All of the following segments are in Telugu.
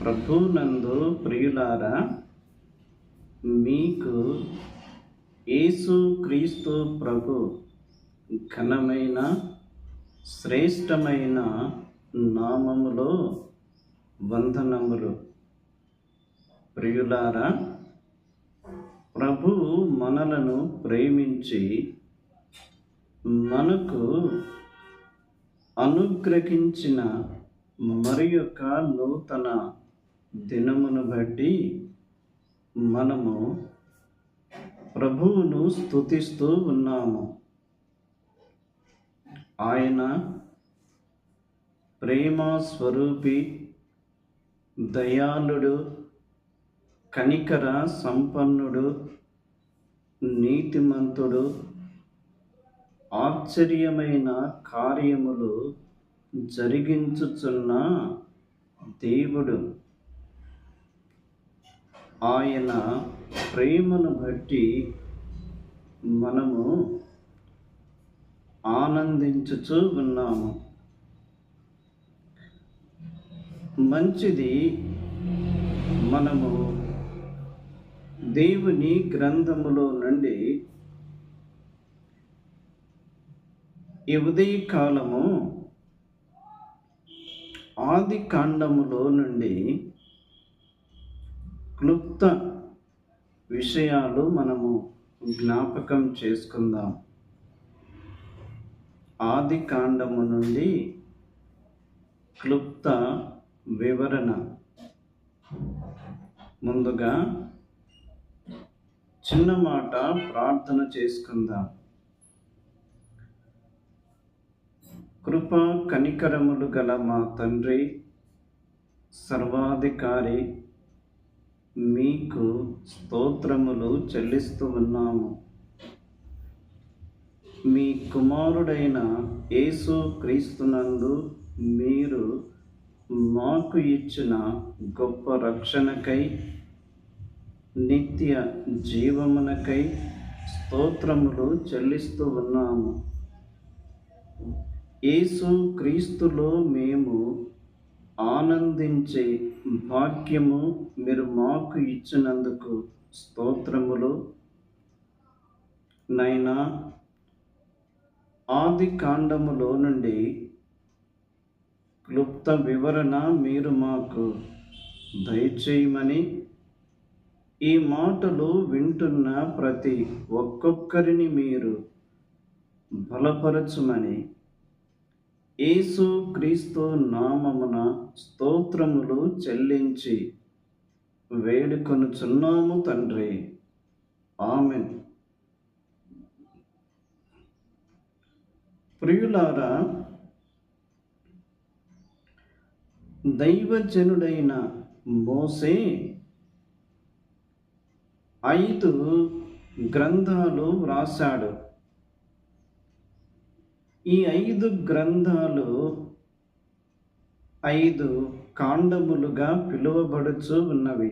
ప్రభునందు ప్రియులారా మీకు యేసు క్రీస్తు ప్రభు ఘనమైన శ్రేష్టమైన నామములో వందనములు. ప్రియులారా ప్రభు మనలను ప్రేమించి మనకు అనుగ్రహించిన మరి యొక్క నూతన దినమును బట్టి మనము ప్రభువును స్తుతిస్తూ ఉన్నాము. ఆయన ప్రేమ స్వరూపి దయాళుడు కనికర సంపన్నుడు నీతిమంతుడు ఆశ్చర్యమైన కార్యములు జరిగించుచున్న దేవుడు. ఆయన ప్రేమను బట్టి మనము ఆనందించుచూ ఉన్నాము. మంచిది మనము దేవుని గ్రంథములో నుండి ఈ ఉదయకాలము ఆది కాండములో నుండి క్లుప్త విషయాలు మనము జ్ఞాపకం చేసుకుందాం. ఆది కాండము నుండి క్లుప్త వివరణ. ముందుగా చిన్న మాట ప్రార్థన చేసుకుందాం. కృప కనికరములు గల మా తండ్రి సర్వాధికారి మీకు స్తోత్రములు చెల్లిస్తూ ఉన్నాము. మీ కుమారుడైన యేసు క్రీస్తునందు మీరు మాకు ఇచ్చిన గొప్ప రక్షణకై నిత్య జీవమునకై స్తోత్రములు చెల్లిస్తూ ఉన్నాము. యేసు క్రీస్తులో మేము ఆనందించే భాగ్యము మీరు మాకు ఇచ్చినందుకు స్తోత్రములు. నైనా ఆది కాండములో నుండి క్లుప్త వివరణ మీరు మాకు దయచేయమని ఈ మాటలు వింటున్న ప్రతి ఒక్కొక్కరిని మీరు బలపరచుమని యేసు క్రీస్తు నామమున స్తోత్రములు చెల్లించి వేడుకొనుచున్నాము తండ్రి. ఆమెన్. ప్రియులారా దైవజనుడైన మోసే ఐదు గ్రంథాలు వ్రాశాడు. ఈ ఐదు గ్రంథాలు ఐదు కాండములుగా పిలువబడుచు ఉన్నవి.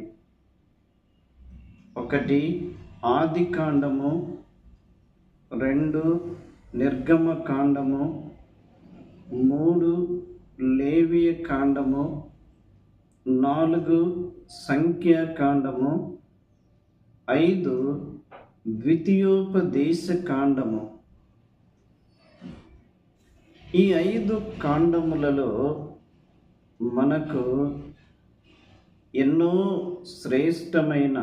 ఒకటి ఆది కాండము రెండు నిర్గమ కాండము మూడు లేవియ కాండము నాలుగు సంఖ్య కాండము ఐదు ద్వితీయోపదేశ కాండము. ఈ ఐదు కాండములలో మనకు ఎన్నో శ్రేష్టమైన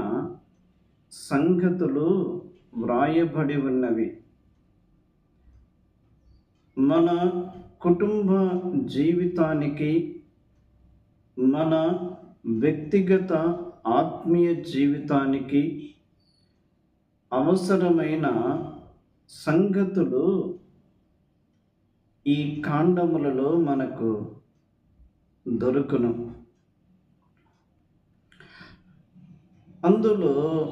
సంగతులు వ్రాయబడి ఉన్నవి. మన కుటుంబ జీవితానికి మన వ్యక్తిగత ఆత్మీయ జీవితానికి అవసరమైన సంగతులు ఈ కాండములలో మనకు దొరుకును. అందులో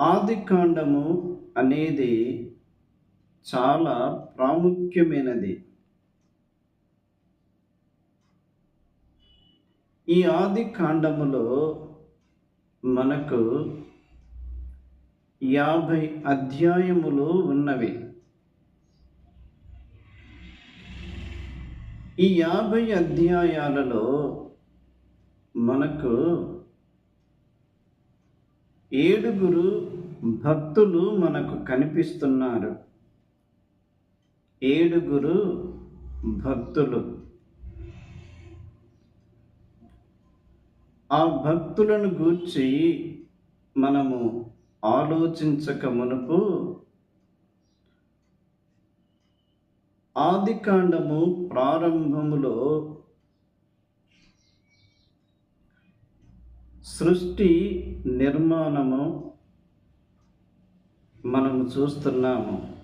ఆది కాండము అనేది చాలా ప్రాముఖ్యమైనది. ఈ ఆది కాండములో మనకు యాభై అధ్యాయములు ఉన్నవి. ఈ యాభై అధ్యాయాలలో మనకు ఏడుగురు భక్తులు మనకు కనిపిస్తున్నారు. ఏడుగురు భక్తులు. ఆ భక్తులను గూర్చి మనము ఆలోచించక మునుపు ఆదికాండము ప్రారంభములో సృష్టి నిర్మాణము మనము చూస్తున్నాము.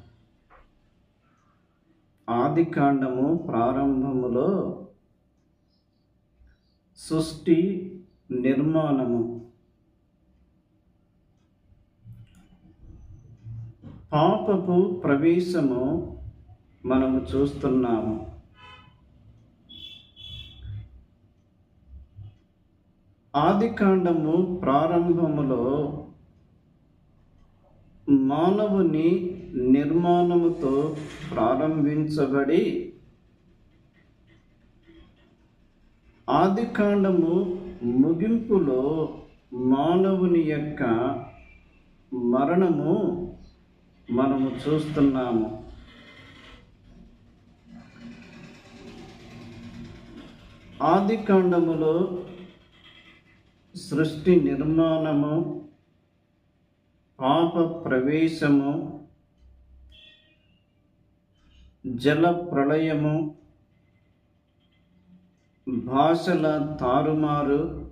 ఆదికాండము ప్రారంభములో సృష్టి నిర్మాణము. పాపపు ప్రవేశము మనము చూస్తున్నాము. ఆదికాండము ప్రారంభములో మానవుని నిర్మాణముతో ప్రారంభించబడి ఆదికాండము ముగింపులో మానవుని యొక్క మరణము మనము చూస్తున్నాము. ఆదికాండములో సృష్టి నిర్మాణము పాప ప్రవేశము జల ప్రళయము భాషల తారుమారు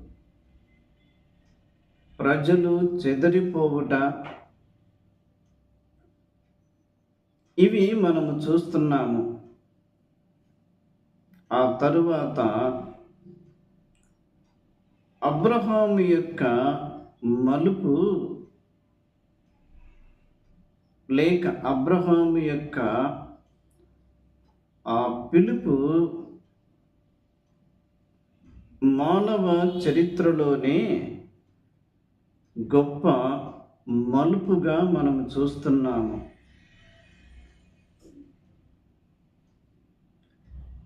ప్రజలు చెదరిపోవుట. ఇవి మనము చూస్తున్నాము. ఆ తరువాత అబ్రహాము యొక్క మలుపు లేక అబ్రహాము యొక్క ఆ పిలుపు మానవ చరిత్రలోనే గొప్ప మలుపుగా మనం చూస్తున్నాము.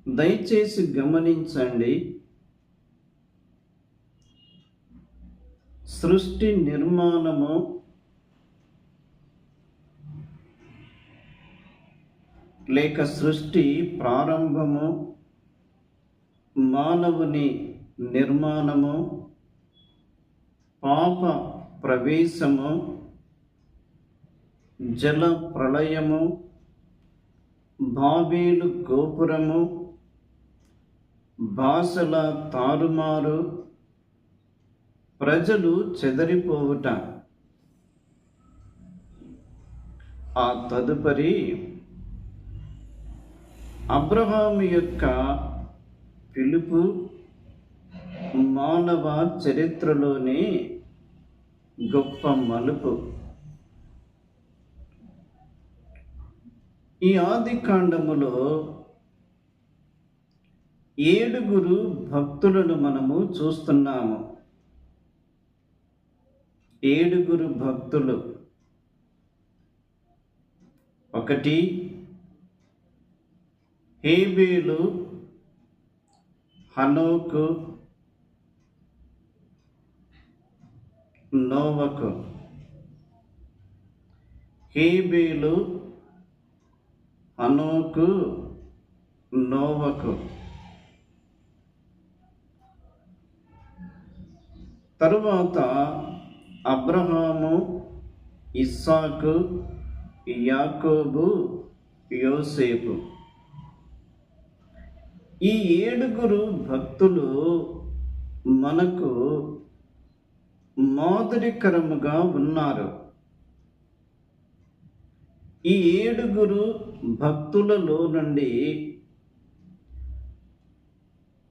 దయచేసి గమనించండి. సృష్టి నిర్మాణము లేక సృష్టి ప్రారంభము మానవుని నిర్మాణము పాప ప్రవేశము జల ప్రళయము బాబేలు గోపురము భాషల తారుమారు ప్రజలు చెదరిపోవుట. ఆ తదుపరి అబ్రహాము యొక్క పిలుపు మానవ చరిత్రలోని గొప్ప మలుపు. ఈ ఆది కాండములో ఏడుగురు భక్తులను మనము చూస్తున్నాము. ఏడుగురు భక్తులు. ఒకటి హేబేలు హనోకు నోవకు. హేబేలు హనోకు నోవకు. తరువాత అబ్రహాము ఇస్సాకు యాకోబు యోసేపు. ఈ ఏడుగురు భక్తులు మనకు మాదిరికరముగా ఉన్నారు. ఈ ఏడుగురు భక్తులలో నుండి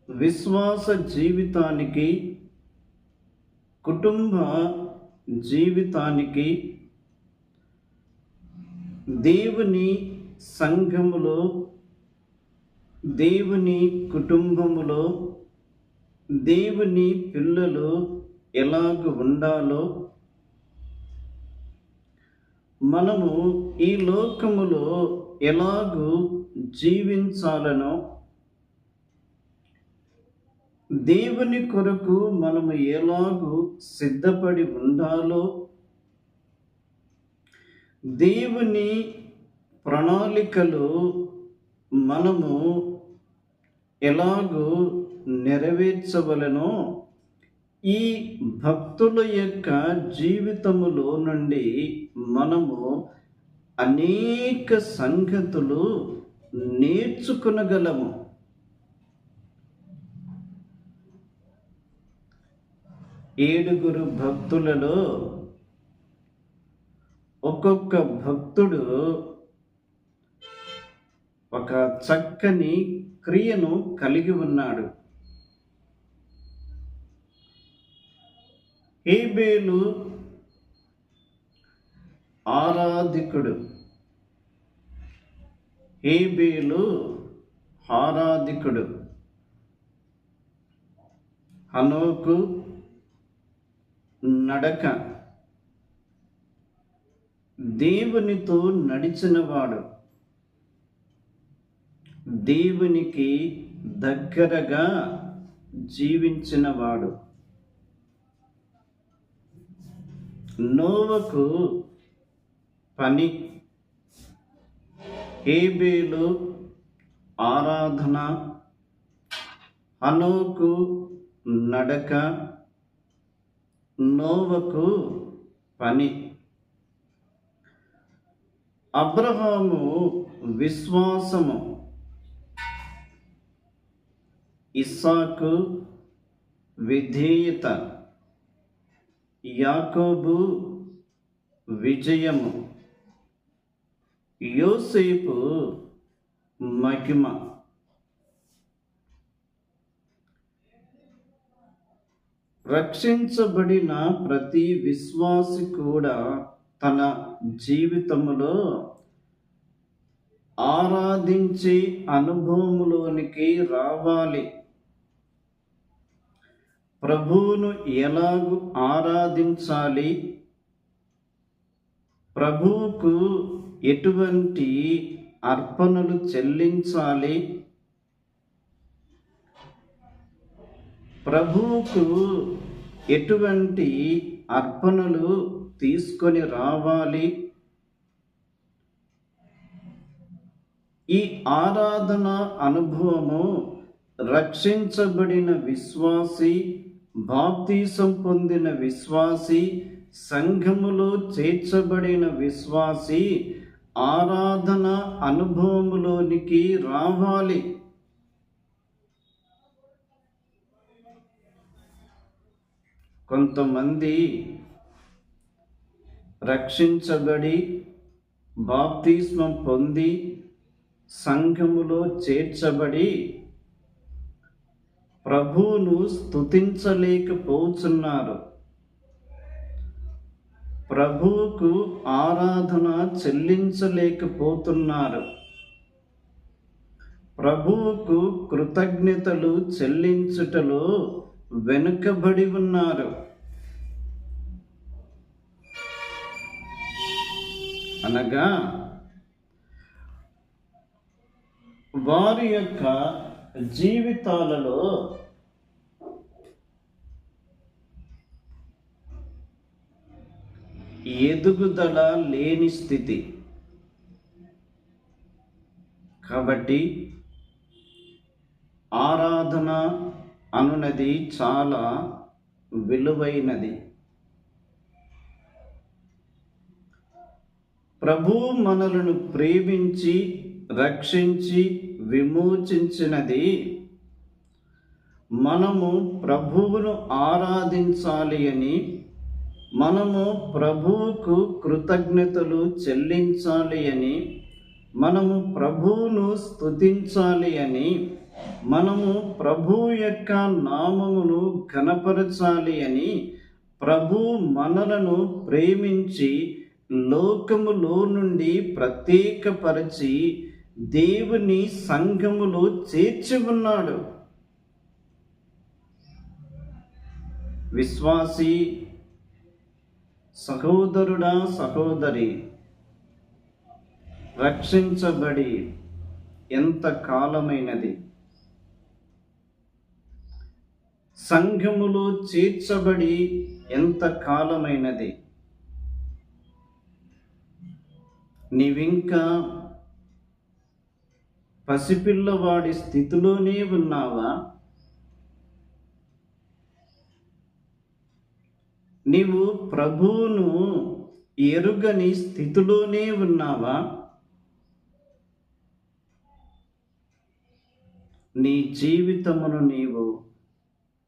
విశ్వాస జీవితానికి కుటుంబ జీవితానికి దేవుని సంఘములో దేవుని కుటుంబములో దేవుని పిల్లలు ఎలాగ ఉండాలో మనము ఈ లోకములో ఎలాగూ జీవించాలనో దేవుని కొరకు మనము ఎలాగూ సిద్ధపడి ఉండాలో దేవుని ప్రణాళికలు మనము ఎలాగూ నెరవేర్చవలనో ఈ భక్తుల యొక్క జీవితములో నుండి మనము అనేక సంగతులు నేర్చుకునగలము. ఏడుగురు భక్తులలో ఒక్కొక్క భక్తుడు ఒక చక్కని క్రియను కలిగి ఉన్నాడు. హేబేలు ఆరాధికుడు. హేబేలు ఆరాధికుడు. హనోకు నడక. దేవునితో నడిచినవాడు. దేవునికి దగ్గరగా జీవించినవాడు. నోవకు పని. హేబేలు ఆరాధన. హనోకు నడక. నోవకు పని. అబ్రహాము విశ్వాసము. ఇస్సాకు విధేయత. యాకోబు విజయము. యోసేపు మహిమ. రక్షించబడిన ప్రతి విశ్వాసి కూడా తన జీవితంలో ఆరాధించే అనుభవములోనికి రావాలి. ప్రభువును ఎలాగు ఆరాధించాలి? ప్రభువుకు ఎటువంటి అర్పణలు చెల్లించాలి? ప్రభువుకు ఎటువంటి అర్పణలు తీసుకొని రావాలి? ఈ ఆరాధన అనుభవము రక్షించబడిన విశ్వాసి బాప్తీసం పొందిన విశ్వాసి సంఘములో చేర్చబడిన విశ్వాసి ఆరాధన అనుభవములోనికి రావాలి. కొంతమంది రక్షించబడి బాప్తిస్మం పొంది సంఘములో చేర్చబడి ప్రభువును స్తుతించలేకపోతున్నారు. ప్రభువుకు ఆరాధన చెల్లించలేకపోతున్నారు. ప్రభువుకు కృతజ్ఞతలు చెల్లించుటలో వెనుకబడి ఉన్నారు. అనగా వారి యొక్క జీవితాలలో ఎదుగుదల లేని స్థితి. కాబట్టి ఆరాధన అనునది చాలా విలువైనది. ప్రభు మనలను ప్రేమించి రక్షించి విమోచించినది. మనము ప్రభువును ఆరాధించాలి అని మనము ప్రభువుకు కృతజ్ఞతలు చెల్లించాలి అని మనము ప్రభువును స్తుతించాలి అని మనము ప్రభు యొక్క నామమును ఘనపరచాలి అని ప్రభు మనలను ప్రేమించి లోకములో నుండి ప్రత్యేకపరిచి దేవుని సంఘములో చేర్చి ఉన్నాడు విశ్వాసి సహోదరుడా సహోదరి రక్షించబడి ఎంత కాలమైనది సంఘములో చేర్చబడి ఎంత కాలమైనది? నీవింకా పసిపిల్లవాడి స్థితిలోనే ఉన్నావా? నీవు ప్రభువును ఎరుగని స్థితిలోనే ఉన్నావా? నీ జీవితమును నీవు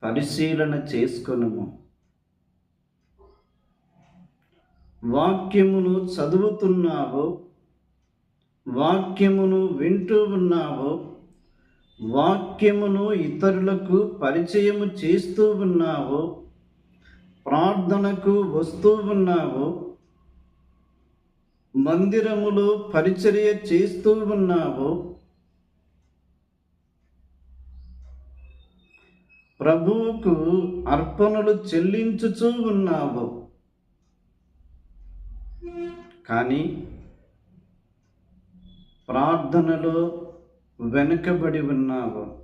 పరిశీలన చేసుకొనుము. వాక్యమును చదువుతున్నావు వాక్యమును వింటూ ఉన్నావు వాక్యమును ఇతరులకు పరిచయము చేస్తూ ఉన్నావు ప్రార్థనకు వస్తూ ఉన్నావో మందిరములో పరిచర్య చేస్తూ ఉన్నావో ప్రభువుకు అర్పణలు చెల్లించుచూ ఉన్నావు. కానీ ప్రార్థనలో వెనుకబడి ఉన్నావు.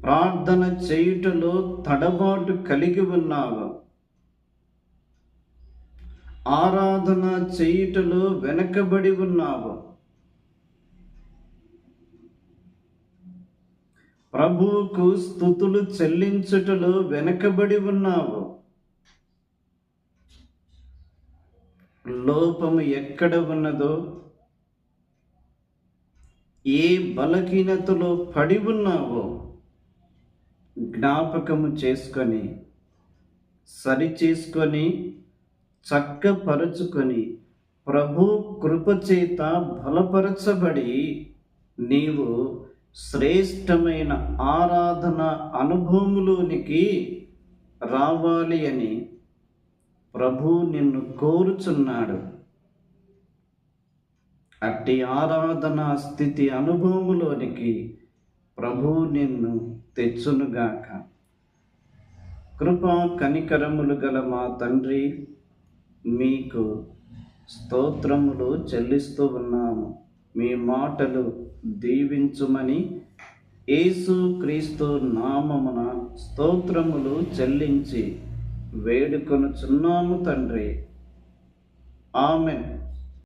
ప్రార్థన చేయుటలో తడబాటు కలిగి ఉన్నావు. ఆరాధన చేయుటలో వెనుకబడి ఉన్నావు. ప్రభువుకు స్థుతులు చెల్లించుటలో వెనుకబడి ఉన్నావు. లోపము ఎక్కడ ఉన్నదో ఏ బలహీనతలో పడి ఉన్నావో జ్ఞాపకము చేసుకొని సరి చేసుకొని చక్కపరుచుకొని ప్రభు కృపచేత బలపరచబడి నీవు శ్రేష్టమైన ఆరాధన అనుభవములోనికి రావాలి అని ప్రభు నిన్ను కోరుచున్నాడు. అట్టి ఆరాధన స్థితి అనుభవములోనికి ప్రభు నిన్ను తెచ్చునుగాక. కృపా కనికరములు గల మా తండ్రి మీకు స్తోత్రములు చెల్లిస్తూ ఉన్నాము. మీ మాటలు దీవించుమని యేసు క్రీస్తు నామమున స్తోత్రములు చెల్లించి వేడుకొనుచున్నాము తండ్రి. ఆమెన్.